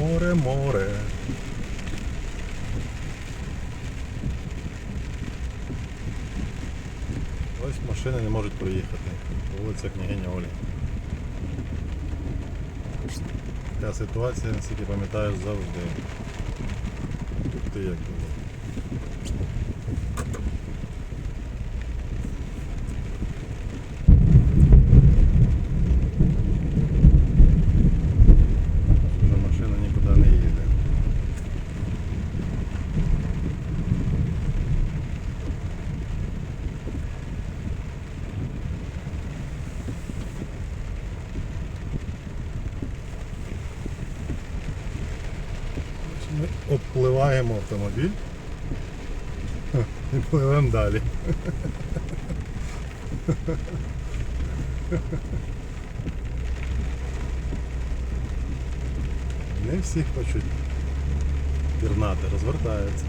море, море. Ось машини не можуть проїхати. Вулиця княгиня Олі. Така ситуація, наскільки пам'ятаєш, завжди. Тут ти як було. Ми обпливаємо автомобіль і пливемо далі. Не всі хочуть пірнати, розвертаються.